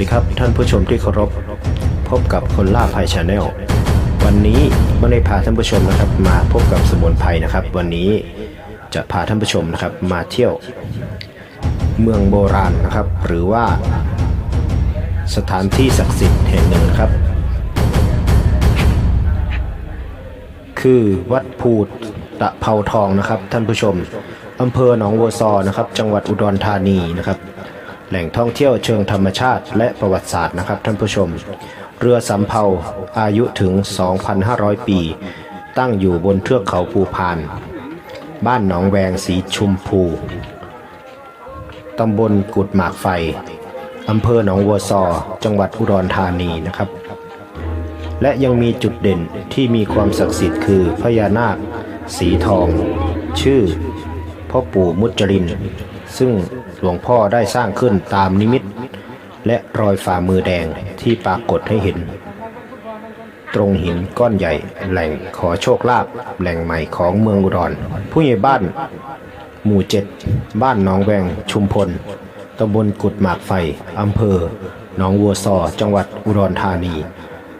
ดีครับ ท่านผู้ชมที่เคารพ พบกับคนล่าภัยชาแนลวันนี้ไม่ได้พาท่านผู้ชมนะครับ มาพบกับสมุนไพรนะครับ วันนี้จะพาท่านผู้ชมนะครับ มาเที่ยวเมืองโบราณนะครับ หรือว่าสถานที่ศักดิ์สิทธิ์แห่งหนึ่งครับ คือวัดภูตะเภาทองนะครับ ท่านผู้ชมอำเภอหนองวัวซอนะครับ จังหวัดอุดรธานีนะครับ แหล่งท่องเที่ยวเชิงธรรมชาติและประวัติศาสตร์นะครับท่านผู้ชม เรือสำเภาอายุถึง 2,500 ปี ตั้งอยู่บนเทือกเขาภูพาน บ้านหนองแวงสีชุมพูตำบลกุดหมากไฟอำเภอหนองวัวซอ จังหวัดอุดรธานีนะครับ และยังมีจุดเด่นที่มีความศักดิ์สิทธิ์คือพญานาค สีทอง ชื่อพ่อปู่มุจริน ซึ่งหลวงพ่อได้สร้างขึ้นตามนิมิต และรอยฝ่ามือแดงที่ปรากฏให้เห็น ตรงหินก้อนใหญ่แหล่งขอโชคลาภแหล่งใหม่ของเมืองอุดร ผู้ใหญ่บ้าน หมู่เจ็ดบ้านหนองแวงชุมพลตำบลกุดหมากไฟอำเภอหนองวัวซอจังหวัดอุดรธานี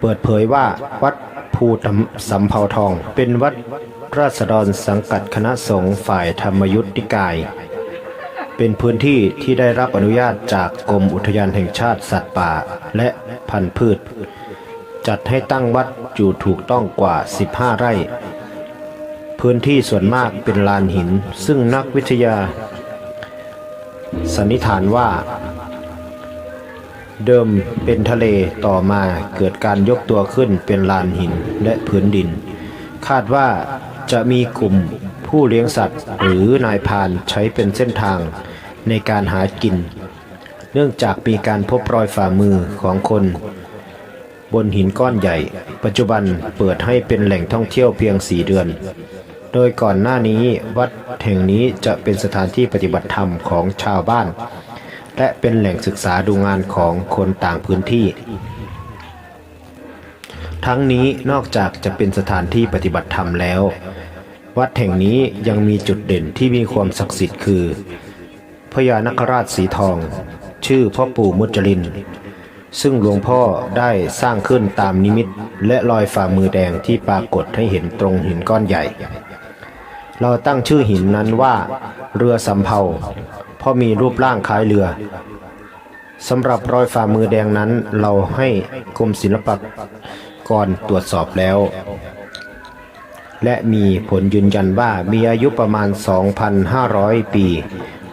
เปิดเผยว่าวัดภูตำสำเภาทองเป็นวัดราษฎรสังกัดคณะสงฆ์ฝ่ายธรรมยุทธิกาย เป็นพื้นที่ที่ได้รับอนุญาตจากกรมอุทยานแห่งชาติสัตว์ป่าและพันธุ์พืช จัดให้ตั้งวัดอยู่ถูกต้องกว่า 15 ไร่ พื้นที่ส่วนมากเป็นลานหิน ซึ่งนักวิทยา สันนิษฐานว่า เดิมเป็นทะเลต่อมาเกิดการยกตัวขึ้นเป็นลานหินและพื้นดิน คาดว่าจะมีกลุ่มผู้เลี้ยงสัตว์หรือนายพานใช้เป็นเส้นทาง ในการหากิน เนื่องจากมีการพบรอยฝ่ามือของคน บนหินก้อนใหญ่ ปัจจุบันเปิดให้เป็นแหล่งท่องเที่ยวเพียงสี่เดือน โดยก่อนหน้านี้วัดแห่งนี้จะเป็นสถานที่ปฏิบัติธรรมของชาวบ้าน และเป็นแหล่งศึกษาดูงานของคนต่างพื้นที่ทั้งนี้นอกจากจะเป็นสถานที่ปฏิบัติธรรมแล้ว วัดแห่งนี้ยังมีจุดเด่นที่มีความศักดิ์สิทธิ์คือ พญานคราชสีทอง ชื่อพ่อปู่มุจลิน ซึ่งหลวงพ่อได้สร้างขึ้นตามนิมิต และรอยฝ่ามือแดงที่ปรากฏให้เห็นตรงหินก้อนใหญ่ เราตั้งชื่อหินนั้นว่า เรือสำเภาเพราะมีรูปร่างคล้ายเรือสำหรับรอยฝ่ามือแดงนั้นเราให้กรมศิลปากรตรวจสอบแล้ว และมีผลยืนยันว่ามีอายุประมาณ 2,500 ปี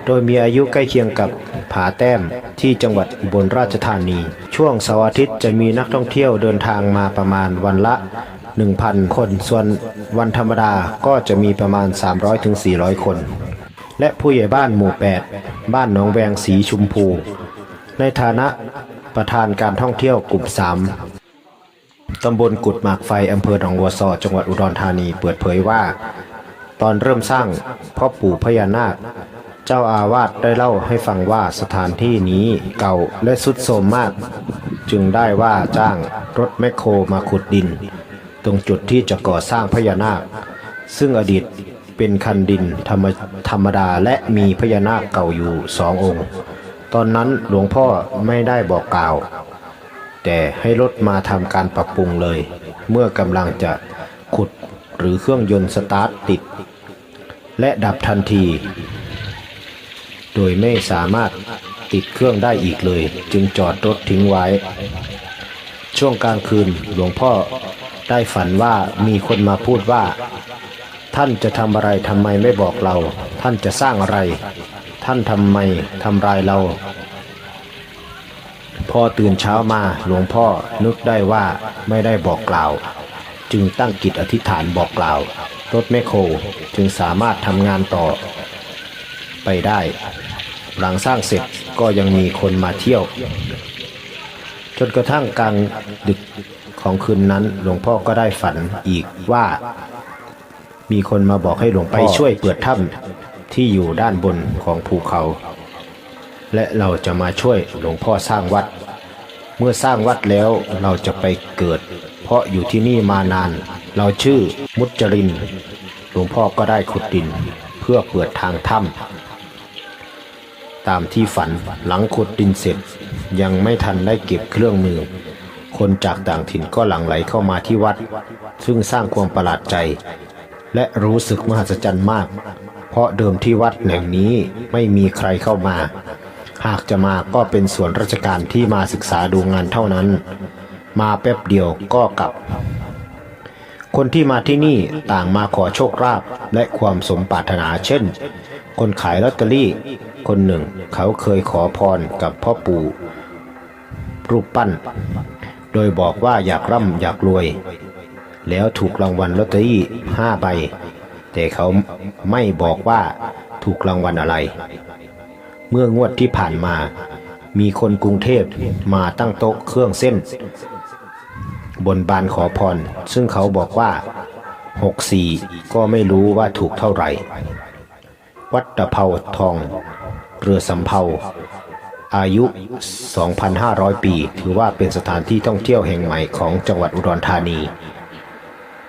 โดยมีอายุใกล้เคียงกับผาแต้มที่จังหวัดอุบลราชธานี ช่วงเสาร์อาทิตย์จะมีนักท่องเที่ยวเดินทางมาประมาณวันละ 1,000 คน ส่วนวันธรรมดาก็จะมีประมาณ 300-400 คน และผู้ใหญ่บ้านหมู่ 8 บ้านหนองแวงสีชุมพู ในฐานะประธานการท่องเที่ยวกลุ่ม 3 ตำบลกุดหมากไฟอำเภอหนองวัวซอจังหวัดอุดรธานีเปิดเผยว่า ตอนเริ่มสร้างพ่อปู่พญานาค เจ้าอาวาสได้เล่าให้ฟังว่าสถานที่นี้เก่าและสุดโทรมมาก จึงได้ว่าจ้างรถแมคโครมาขุดดิน ตรงจุดที่จะก่อสร้างพญานาค ซึ่งอดีตเป็นคันดินธรรมธรรมดาและมีพญานาคเก่าอยู่สององค์ ตอนนั้นหลวงพ่อไม่ได้บอกกล่าว แต่ให้รถมาทำการปรับปรุงเลย เมื่อกำลังจะขุดหรือเครื่องยนต์สตาร์ทติด และดับทันที โดยไม่สามารถติดเครื่องได้อีกเลย จึงจอดรถทิ้งไว้ ช่วงกลางคืนหลวงพ่อได้ฝันว่ามีคนมาพูดว่า ท่านจะทำอะไรทำไมไม่บอกเรา ท่านจะสร้างอะไร ท่านทำไมทำลายเรา พอตื่นเช้ามาหลวงพ่อนึกได้ว่าไม่ได้บอกกล่าว จึงตั้งกิจอธิษฐานบอกกล่าว รถแมคโครจึงสามารถทำงานต่อไปได้ หลังสร้างเสร็จก็ยังมีคนมาเที่ยว จนกระทั่งกลางดึกของคืนนั้น หลวงพ่อก็ได้ฝันอีกว่า มีคนมาบอกให้หลวงพ่อไปช่วยเปิดถ้ำที่อยู่ด้านบนของภูเขา และเราจะมาช่วยหลวงพ่อสร้างวัด เมื่อสร้างวัดแล้วเราจะไปเกิด เพราะอยู่ที่นี่มานาน เราชื่อมุจจริน หลวงพ่อก็ได้ขุดดิน เพื่อเปิดทางถ้ำ ตามที่ฝันหลังขุดดินเสร็จ ยังไม่ทันได้เก็บเครื่องมือ คนจากต่างถิ่นก็หลั่งไหลเข้ามาที่วัด ซึ่งสร้างความประหลาดใจ และรู้สึกมหัศจรรย์มาก เพราะเดิมที่วัดแห่งนี้ไม่มีใครเข้ามา หากจะมาก็เป็นส่วนราชการที่มาศึกษาดูงานเท่านั้น มาแป๊บเดียวก็กลับคนที่มาที่นี่ต่างมาขอโชคลาภและความสมปรารถนาเช่น คนขายลอตเตอรี่ คนหนึ่ง เขาเคยขอพรกับพ่อปู่รูปปั้น โดยบอกว่าอยากร่ำอยากรวย แล้วถูกรางวัลลอตเตอรี่ห้าใบ แต่เขาไม่บอกว่าถูกรางวัลอะไร เมื่องวดที่ผ่านมา มีคนกรุงเทพมาตั้งโต๊ะเครื่องเส้น บนบานขอพร ซึ่งเขาบอกว่า64ก็ไม่รู้ว่าถูกเท่าไหร่ วัดตะเภาทอง รือสำเภาอายุ 2,500 ปี ถือว่าเป็นสถานที่ท่องเที่ยวแห่งใหม่ของจังหวัดอุดรธานี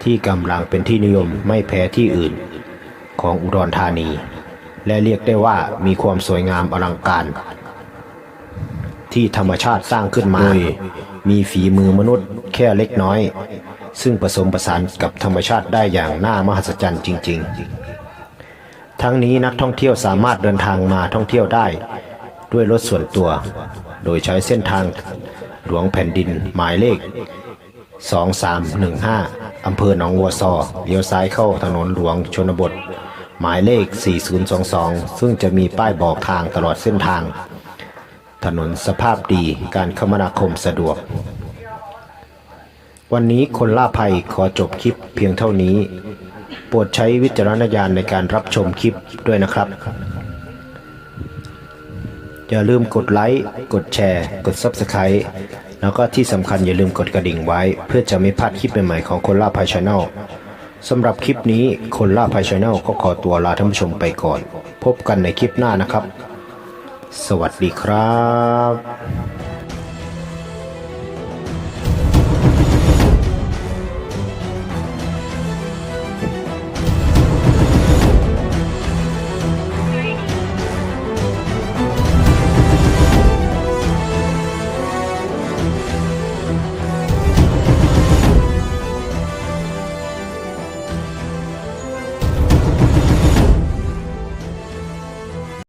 ที่กำลังเป็นที่นิยมไม่แพ้ที่อื่นของอุดรธานี และเรียกได้ว่ามีความสวยงามอลังการ ที่ธรรมชาติสร้างขึ้นมาโดยมีฝีมือมนุษย์แค่เล็กน้อย ซึ่งผสมผสานกับธรรมชาติได้อย่างน่ามหัศจรรย์จริง ๆ ทั้งนี้นักท่องเที่ยวสามารถเดินทางมาท่องเที่ยวได้ ด้วยรถส่วนตัว โดยใช้เส้นทางหลวงแผ่นดินหมายเลข 2315 อำเภอหนองวัวซอเลี้ยวซ้ายเข้าถนนหลวงชนบท หมายเลข 4022 ซึ่งจะมีป้ายบอกทางตลอดเส้นทาง ถนนสภาพดีการคมนาคมสะดวก วันนี้คนล่าภัยขอจบคลิปเพียงเท่านี้ โปรดใช้วิจารณญาณในการรับชมคลิปด้วยนะครับ อย่าลืมกดไลค์ กดแชร์ กด Subscribe แล้วก็ที่สำคัญอย่าลืมกดกระดิ่งไว้ เพื่อจะไม่พลาดคลิปใหม่ๆของคนล่าภัยชาแนลสำหรับคลิปนี้คนล่าภัยชาแนลก็ขอตัวลาท่านผู้ชมไปก่อน พบกันในคลิปหน้านะครับ สวัสดีครับ